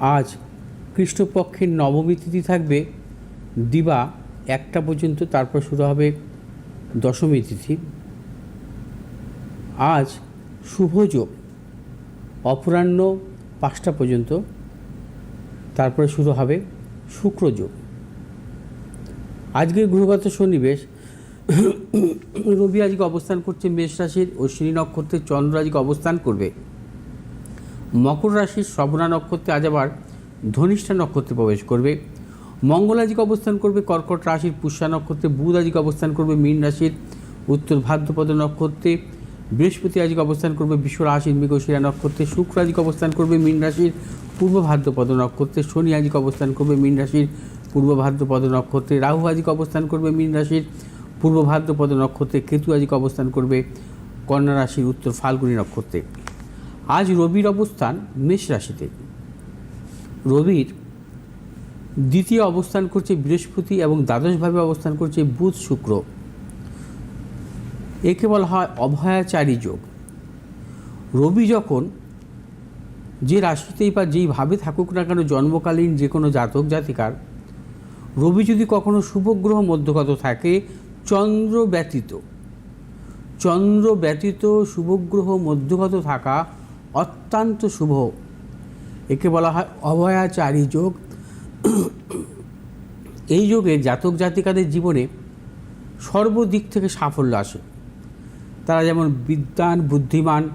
আজ কৃষ্ণপক্ষের নবমী তিথি থাকবে। দিবা একটা পর্যন্ত, তারপর শুরু হবে দশমী তিথি। আজ শুভযোগ অপরাহ্ন পাঁচটা পর্যন্ত, তারপরে শুরু হবে শুক্রযোগ আজকের গ্রহগত সন্নিবেশ রবি আজকে অবস্থান করছে মেষ রাশির অশ্বিনী নক্ষত্রে চন্দ্র আজকে অবস্থান করবে। মকর রাশির শ্রবণা নক্ষত্রে আজ আবার ধনিষ্ঠা নক্ষত্রে প্রবেশ করবে। মঙ্গল আজকে অবস্থান করবে, কর্কট রাশির পুষ্যা নক্ষত্রে, বুধ আজকে অবস্থান করবে, মীন রাশির উত্তর ভাদ্রপদ নক্ষত্রে, বৃহস্পতি আজকে অবস্থান করবে, বিশ্ব রাশির মৃগশিরা নক্ষত্রে, শুক্র আজকে অবস্থান করবে, মীন রাশির পূর্ব ভাদ্রপদ নক্ষত্রে, শনি আজকে অবস্থান করবে, মীন রাশির পূর্ব ভাদ্রপদ নক্ষত্রে, রাহু আজকে অবস্থান করবে, মীন রাশির পূর্ব ভাদ্রপদ নক্ষত্রে, কেতু আজকে অবস্থান করবে, কন্যা রাশির উত্তর ফাল্গুনী নক্ষত্রে। আজ রবির অবস্থান মেষ রাশিতে। রবির দ্বিতীয় অবস্থান করছে বৃহস্পতি এবং দ্বাদশভাবে অবস্থান করছে বুধ শুক্র। একে বলা হয় অভয়াচারী যোগ। রবি যখন যে রাশিতেই বা যেইভাবে থাকুক না কেন জন্মকালীন যে কোনো জাতক জাতিকার, রবি যদি কখনো শুভগ্রহ মধ্যগত থাকে, চন্দ্র ব্যতীত চন্দ্র ব্যতীত শুভগ্রহ মধ্যগত থাকা অত্যন্ত শুভ। একে বলা হয় অভয়াচারী যোগ। এই যোগে জাতক জাতিকাদের জীবনে সর্বদিক থেকে সাফল্য আসে। তারা যেমন বিদ্যান বুদ্ধিমান,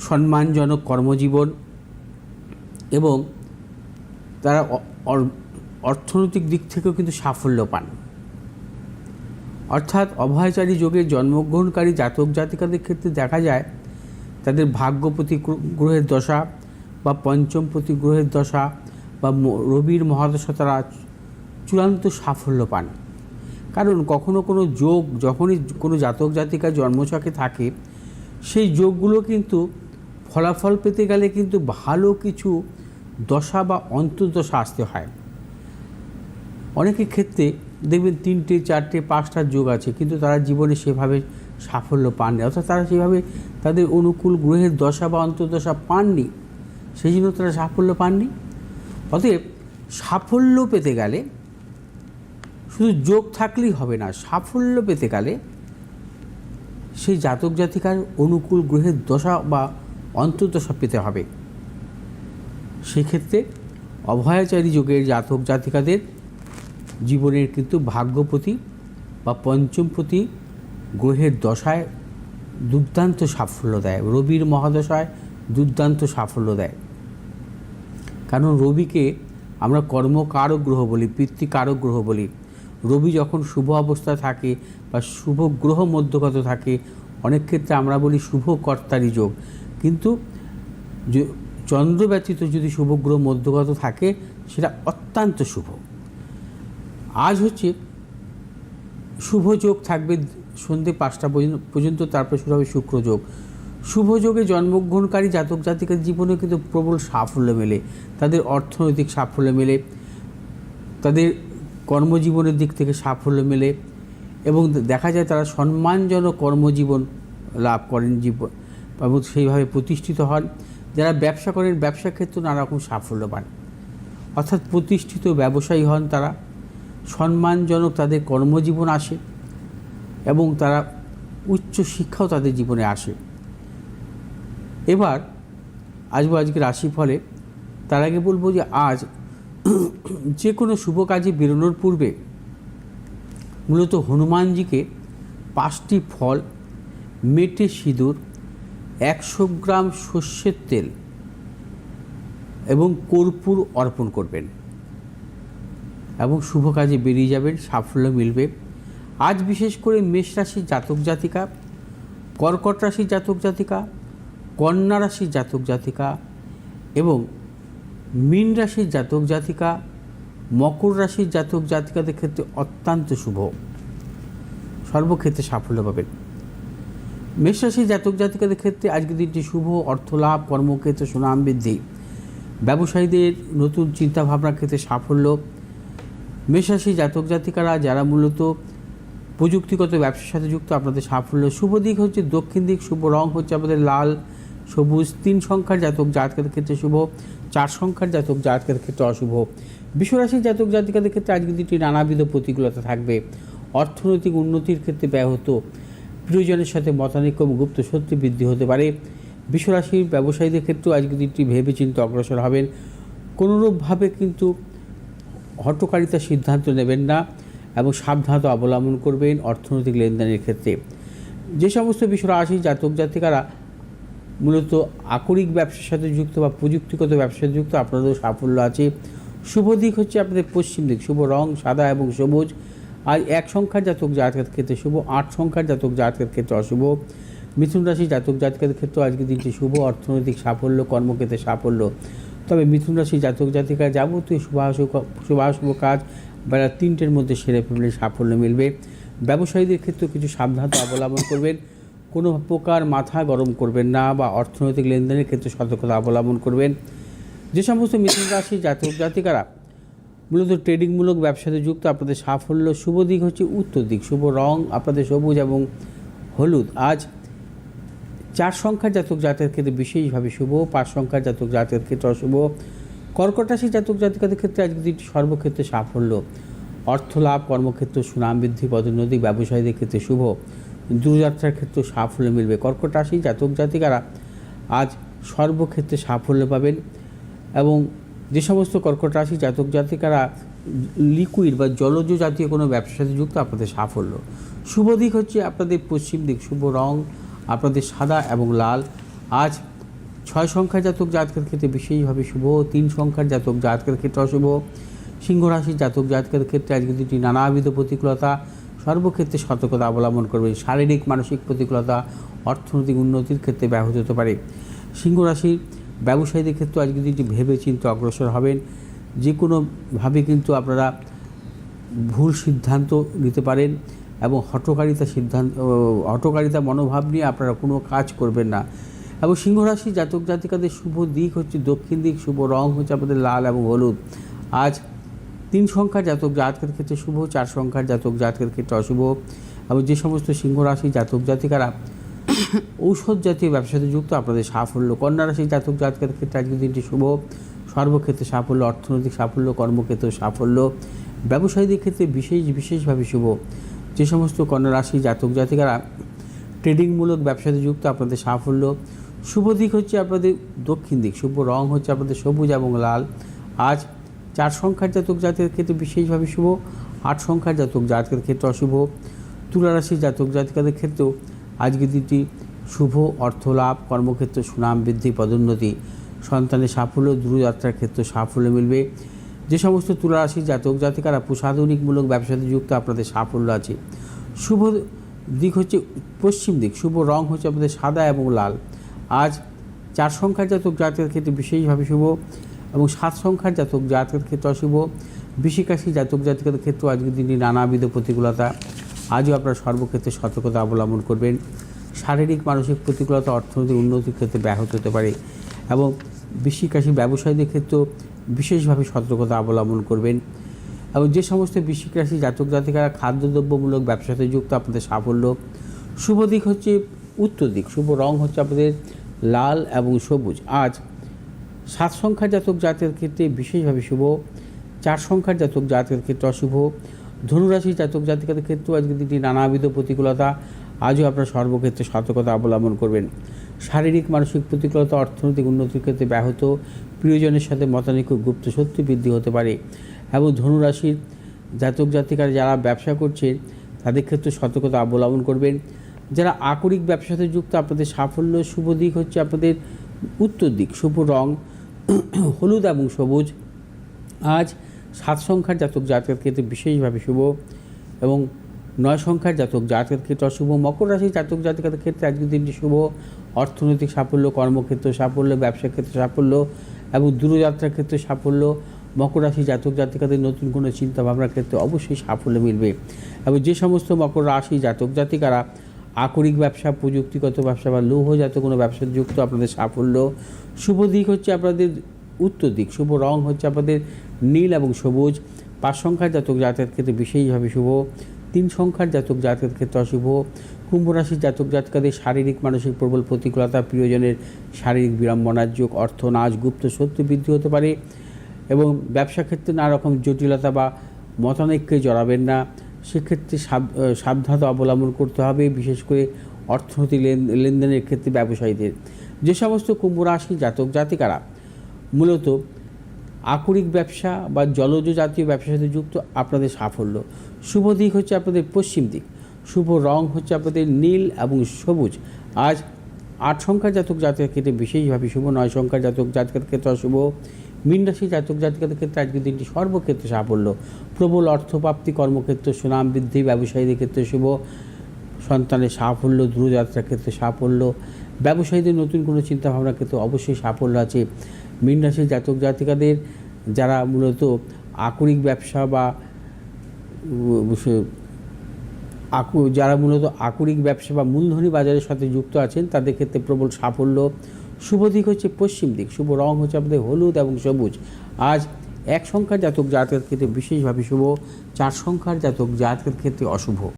সম্মানজনক কর্মজীবন এবং তারা অর্থনৈতিক দিক থেকেও কিন্তু সাফল্য পান। অর্থাৎ অভয়চারী যোগের জন্মগ্রহণকারী জাতক জাতিকাদের ক্ষেত্রে দেখা যায় তাদের ভাগ্যপতি গ্র- গ্রহের দশা বা পঞ্চমপতি গ্রহের দশা বা রবির মহাদশা তারা চূড়ান্ত সাফল্য পান। কারণ কখনো কোনো যোগ যখনই কোনো জাতক জাতিকা জন্মছকে থাকে, সেই যোগগুলো কিন্তু ফলাফল পেতে গেলে কিন্তু ভালো কিছু দশা বা অন্তর্দশা আসতে হয়। অনেকের ক্ষেত্রে দেখবেন তিনটে, চারটে, পাঁচটা যোগ আছে, কিন্তু তারা জীবনে সেভাবে সাফল্য পাননি। অর্থাৎ তারা সেভাবে তাদের অনুকূল গ্রহের দশা বা অন্তর্দশা পাননি। সেই জন্য তারা সাফল্য পাননি। অতএব সাফল্য পেতে গেলে শুধু যোগ থাকলেই হবে না, সাফল্য পেতে গেলে সেই জাতক জাতিকার অনুকূল গ্রহের দশা বা অন্তর্দশা পেতে হবে। সেক্ষেত্রে অভয়াচারী যোগের জাতক জাতিকাদের জীবনের কিন্তু ভাগ্যপতি বা পঞ্চমপতি গ্রহের দশায় দুর্দান্ত সাফল্য দেয়। রবির মহাদশায় দুর্দান্ত সাফল্য দেয়। কারণ রবিকে আমরা কর্মকারক গ্রহ বলি, পিতৃকারক গ্রহ বলি। রবি যখন শুভ অবস্থায় থাকে বা শুভ গ্রহ মধ্যগত থাকে, অনেক ক্ষেত্রে আমরা বলি শুভ কর্তারি যোগ। কিন্তু চন্দ্র ব্যতীত যদি শুভ গ্রহ মধ্যগত থাকে, সেটা অত্যন্ত শুভ। আজ হচ্ছে শুভ যোগ থাকবে সন্ধে পাঁচটা পর্যন্ত- তারপর শুরু হবে শুক্র যোগ। শুভ জন্মগ্রহণকারী জাতক জাতিকার জীবনে কিন্তু প্রবল সাফল্য মেলে। তাদের অর্থনৈতিক সাফল্য মেলে। তাদের কর্মজীবনের দিক থেকে সাফল্য মেলে এবং দেখা যায় তারা সম্মানজনক কর্মজীবন লাভ করেন জীবন এবং সেইভাবে প্রতিষ্ঠিত হন। যারা ব্যবসা করেন, ব্যবসা ক্ষেত্রে নানা রকম সাফল্য পান। অর্থাৎ প্রতিষ্ঠিত ব্যবসায়ী হন তারা। সম্মানজনক তাদের কর্মজীবন আসে। এবং তারা উচ্চ শিক্ষাও তাদের জীবনে আসে। এবার আসব আজকে রাশিফলে। তার আগে বলব যে আজ যে কোনো শুভ কাজে বেরোনোর পূর্বে মূলত হনুমানজিকে পাঁচটি ফল, মেটে সিঁদুর, একশো গ্রাম সর্ষের তেল এবং কর্পূর অর্পণ করবেন এবং শুভ কাজে বেরিয়ে যাবেন, সাফল্য মিলবে। আজ বিশেষ করে মেষ রাশির জাতক জাতিকা, কর্কট রাশির জাতক জাতিকা, কন্যা রাশির জাতক জাতিকা এবং মীন রাশির জাতক জাতিকা, মকর রাশির জাতক জাতিকাদের ক্ষেত্রে অত্যন্ত শুভ। সর্বক্ষেত্রে সাফল্য পাবেন। মেষ রাশির জাতক জাতিকাদের ক্ষেত্রে আজকের দিনটি শুভ, অর্থলাভ, কর্মক্ষেত্রে সুনাম বৃদ্ধি। ব্যবসায়ীদের নতুন চিন্তাভাবনার ক্ষেত্রে সাফল্য। মেষরাশি জাতক জাতিকারা যারা মূলত প্রযুক্তিগত ব্যবসার সাথে যুক্ত আপনাদের সাফল্য। শুভ দিক হচ্ছে দক্ষিণ দিক, শুভ রং হচ্ছে আমাদের লাল, সবুজ, তিন সংখ্যার জাতক জাতকের ক্ষেত্রে শুভ, চার সংখ্যার জাতক জাতকের ক্ষেত্রে অশুভ। বিশ্বরাশির জাতক জাতিকাদের ক্ষেত্রে আজকের দিনটি নানাবিধ প্রতিকূলতা থাকবে। অর্থনৈতিক উন্নতির ক্ষেত্রে ব্যাহত। প্রিয়জনের সাথে মতানৈক্য গুপ্ত সত্যি বৃদ্ধি হতে পারে। বিশ্বরাশির ব্যবসায়ীদের ক্ষেত্রেও আজকে দিনটি ভেবে চিন্তে অগ্রসর হবেন। কোনোরূপভাবে কিন্তু হটকারিতার সিদ্ধান্ত নেবেন না। এবং সাবধানতা অবলম্বন করবেন অর্থনৈতিক লেনদেনের ক্ষেত্রে। যে সমস্ত বিশ্বরাশি জাতক জাতিকারা মূলত আকরিক ব্যবসার সাথে যুক্ত বা প্রযুক্তিগত ব্যবসার সাথে যুক্ত, আপনাদেরও সাফল্য আছে। শুভ দিক হচ্ছে আপনাদের পশ্চিম দিক, শুভ রং, সাদা এবং সবুজ। আর এক সংখ্যার জাতক জাতকের ক্ষেত্রে শুভ, আট সংখ্যার জাতক জাতকের ক্ষেত্রে অশুভ। মিথুন রাশি জাতক জাতকের ক্ষেত্রে আজকের দিনটি শুভ, অর্থনৈতিক সাফল্য, কর্মক্ষেত্রে সাফল্য। তবে মিথুন রাশি জাতক জাতিকা যাবতীয় শুভাশুভ শুভাশুভ কাজ বেলা তিনটের মধ্যে সেরে ফেললে সাফল্য মিলবে। ব্যবসায়ীদের ক্ষেত্রে কিছু সাবধানতা অবলম্বন করবেন। কোনো প্রকার মাথা গরম করবেন না বা অর্থনৈতিক লেনদেনের ক্ষেত্রে সতর্কতা অবলম্বন করবেন। যে সমস্ত মিথুন রাশি জাতক জাতিকারা, মূলত ট্রেডিংমূলক ব্যবসাতে যুক্ত, আপনাদের সাফল্য শুভ দিক হচ্ছে উত্তর দিক। শুভ রং, আপনাদের সবুজ এবং হলুদ। আজ চার সংখ্যার জাতক জাতের ক্ষেত্রে বিশেষভাবে শুভ, পাঁচ সংখ্যার জাতক জাতের ক্ষেত্রে অশুভ কর্কট রাশি জাতক জাতিকাদের ক্ষেত্রে আজকে দিনটি সর্বক্ষেত্রে সাফল্য। অর্থ লাভ, কর্মক্ষেত্র, সুনাম বৃদ্ধি, পদোন্নতি, ব্যবসায়ীদের ক্ষেত্রে শুভ। দূরযাত্রার ক্ষেত্রে সাফল্য মিলবে। কর্কট রাশি জাতক জাতিকারা আজ সর্বক্ষেত্রে সাফল্য পাবেন এবং যে সমস্ত কর্কট রাশি জাতক জাতিকারা লিকুইড বা জলজ জাতীয় কোনো ব্যবসার সাথে যুক্ত, আপনাদের সাফল্য। শুভ দিক হচ্ছে আপনাদের পশ্চিম দিক। শুভ রং আপনাদের সাদা এবং লাল। আজ ছয় সংখ্যার জাতক জাতকের ক্ষেত্রে বিশেষভাবে শুভ, তিন সংখ্যার জাতক জাতকের ক্ষেত্রে অশুভ, সিংহ রাশির জাতক জাতকের ক্ষেত্রে আজকে দুটি নানাবিধ প্রতিকূলতা, সর্বক্ষেত্রে সতর্কতা অবলম্বন করবে। শারীরিক, মানসিক প্রতিকূলতা, অর্থনৈতিক উন্নতির ক্ষেত্রে ব্যাহত হতে পারে। সিংহ রাশির ব্যবসায়ীদের ক্ষেত্রে আজকে দিনটি ভেবে চিন্তে অগ্রসর হবেন। যে কোনোভাবে কিন্তু আপনারা ভুল সিদ্ধান্ত নিতে পারেন এবং হটকারিতা সিদ্ধান্ত হটকারিতা মনোভাব নিয়ে আপনারা কোনো কাজ করবেন না। এবং সিংহরাশি জাতক জাতিকাদের শুভ দিক হচ্ছে দক্ষিণ দিক, শুভ রং হচ্ছে আপনাদের লাল এবং হলুদ। আজ তিন সংখ্যার জাতক জাতকের ক্ষেত্রে শুভ, চার সংখ্যার জাতক জাতকের ক্ষেত্রে অশুভ এবং যে সমস্ত সিংহরাশি জাতক জাতিকারা ঔষধ জাতীয় ব্যবসাতে যুক্ত, আপনাদের সাফল্য। কন্যা রাশি জাতক জাতকের ক্ষেত্রে আজকে দিনটি শুভ। সর্বক্ষেত্রে সাফল্য, অর্থনৈতিক সাফল্য কর্মক্ষেত্রে সাফল্য। ব্যবসায়ীদের ক্ষেত্রে বিশেষ বিশেষভাবে শুভ। যে সমস্ত কন্যা রাশি জাতক জাতিকারা ট্রেডিংমূলক ব্যবসাতে যুক্ত, আপনাদের সাফল্য। শুভ দিক হচ্ছে আপনাদের দক্ষিণ দিক, শুভ রং হচ্ছে আপনাদের সবুজ এবং লাল। আজ চার সংখ্যার জাতক জাতকের ক্ষেত্রে বিশেষভাবে শুভ, আট সংখ্যার জাতক জাতকের ক্ষেত্রে অশুভ, তুলারাশির জাতক জাতিকাদের ক্ষেত্রেও আজকের দিনটি শুভ অর্থ লাভ, কর্মক্ষেত্রে সুনাম বৃদ্ধি, পদোন্নতি, সন্তানের সাফল্য, দূরযাত্রার ক্ষেত্রে সাফল্য মিলবে। যে সমস্ত তুলারাশির জাতক জাতিকারা প্রসাধনিকমূলক ব্যবসাতে যুক্ত, আপনাদের সাফল্য আছে। শুভ দিক হচ্ছে পশ্চিম দিক, শুভ রং হচ্ছে আপনাদের সাদা এবং লাল। আজ চার সংখ্যার জাতক জাতকের ক্ষেত্রে বিশেষভাবে শুভ এবং সাত সংখ্যার জাতক জাতকের ক্ষেত্রে অশুভ। বিশিকাশী জাতক জাতিকাদের ক্ষেত্রে আজকের দিনটি নানাবিধ প্রতিকূলতা। আজও আপনারা সর্বক্ষেত্রে সতর্কতা অবলম্বন করবেন। শারীরিক, মানসিক প্রতিকূলতা, অর্থনৈতিক উন্নতির ক্ষেত্রে ব্যাহত হতে পারে এবং বৃশ্চিকাশী ব্যবসায়ীদের ক্ষেত্রেও বিশেষভাবে সতর্কতা অবলম্বন করবেন। এবং যে সমস্ত বৃশ্চিক জাতক জাতিকারা খাদ্যদ্রব্যমূলক ব্যবসাতে যুক্ত, আপনাদের সাফল্য। শুভ দিক হচ্ছে উত্তর দিক, শুভ রং হচ্ছে আপনাদের লাল এবং সবুজ। আজ সাত সংখ্যার জাতক জাতকের ক্ষেত্রে বিশেষভাবে শুভ, চার সংখ্যার জাতক জাতকের ক্ষেত্রে অশুভ, ধনুরাশি জাতক জাতিকাদের ক্ষেত্রেও আজকে দিনটি নানাবিধ প্রতিকূলতা। আজও আপনার সর্বক্ষেত্রে সতর্কতা অবলম্বন করবেন। শারীরিক, মানসিক প্রতিকূলতা, অর্থনৈতিক উন্নতির ক্ষেত্রে ব্যাহত, প্রিয়জনের সাথে মতানৈক্য, গুপ্ত সত্যি বৃদ্ধি হতে পারে এবং ধনুরাশির জাতক জাতিকারা যারা ব্যবসা করছেন তাদের ক্ষেত্রে সতর্কতা অবলম্বন করবেন। যারা আকরিক ব্যবসাতে যুক্ত, আপনাদের সাফল্য, শুভ দিক হচ্ছে আপনাদের উত্তর দিক, শুভ রং, হলুদ এবং সবুজ। আজ সাত সংখ্যার জাতক জাতকের ক্ষেত্রে বিশেষভাবে শুভ এবং নয় সংখ্যার জাতক জাতকের ক্ষেত্রে অশুভ। মকর রাশির জাতক জাতিকাদের ক্ষেত্রে আজকের দিনটি শুভ। অর্থনৈতিক সাফল্য, কর্মক্ষেত্র সাফল্য, ব্যবসার ক্ষেত্রে সাফল্য এবং দূরযাত্রার ক্ষেত্রে সাফল্য। মকর রাশি জাতক জাতিকাদের নতুন কোনো চিন্তা ভাবনার ক্ষেত্রে অবশ্যই সাফল্য মিলবে। এবং যে সমস্ত মকর রাশি জাতক জাতিকারা আকরিক ব্যবসা, প্রযুক্তিগত ব্যবসা বা লৌহজাত কোনো ব্যবসার যুক্ত আপনাদের সাফল্য। শুভ দিক হচ্ছে আপনাদের উত্তর দিক, শুভ রং হচ্ছে আপনাদের নীল এবং সবুজ। পাঁচ সংখ্যার জাতক জাতকের ক্ষেত্রে বিশেষভাবে শুভ, তিন সংখ্যার জাতক জাতকের ক্ষেত্রে অশুভ। কুম্ভ রাশির জাতক জাতকাদের শারীরিক, মানসিক প্রবল প্রতিকূলতা প্রিয়জনের শারীরিক বিড়ম্বনার যোগ, অর্থ নাশ, গুপ্ত সত্য বৃদ্ধি হতে পারে। এবং ব্যবসা ক্ষেত্রে নানা রকম জটিলতা বা মতানৈক্যে জড়াবেন না। সেক্ষেত্রে সাবধানতা অবলম্বন করতে হবে, বিশেষ করে অর্থনীতি লেন- লেনদেনের ক্ষেত্রে ব্যবসায়ীদের। যে সমস্ত কুম্ভ রাশি জাতক জাতিকারা, মূলত আকরিক ব্যবসা বা জলজ জাতীয় ব্যবসার সাথে যুক্ত, আপনাদের সাফল্য। শুভ দিক হচ্ছে আপনাদের পশ্চিম দিক। শুভ রং হচ্ছে আপনাদের নীল এবং সবুজ। আজ আট সংখ্যার জাতক জাতকের ক্ষেত্রে বিশেষভাবে শুভ, নয় সংখ্যার জাতক জাতকের ক্ষেত্রে অশুভ। মীন রাশি জাতক জাতকের ক্ষেত্রে আজকের দিনটি সর্বক্ষেত্রে সাফল্য। প্রবল অর্থপ্রাপ্তি, কর্মক্ষেত্র সুনাম বৃদ্ধি, ব্যবসায়ীদের ক্ষেত্রে শুভ। সন্তানের সাফল্য দূরযাত্রার ক্ষেত্রে সাফল্য। ব্যবসায়ীদের নতুন কোনো চিন্তাভাবনার ক্ষেত্রে অবশ্যই সাফল্য আছে। মীন রাশির জাতক জাতিকাদের, যারা মূলত আকরিক ব্যবসা বা আকু, যারা মূলত আকুরিক ব্যবসা বা মূলধনী বাজারের সাথে যুক্ত আছেন, তাদের ক্ষেত্রে প্রবল সাফল্য। শুভ দিক হচ্ছে পশ্চিম দিক। শুভ রং হচ্ছে আমাদের হলুদ এবং সবুজ। আজ এক সংখ্যার জাতক জাতকের ক্ষেত্রে বিশেষভাবে শুভ, চার সংখ্যার জাতক জাতকের ক্ষেত্রে অশুভ।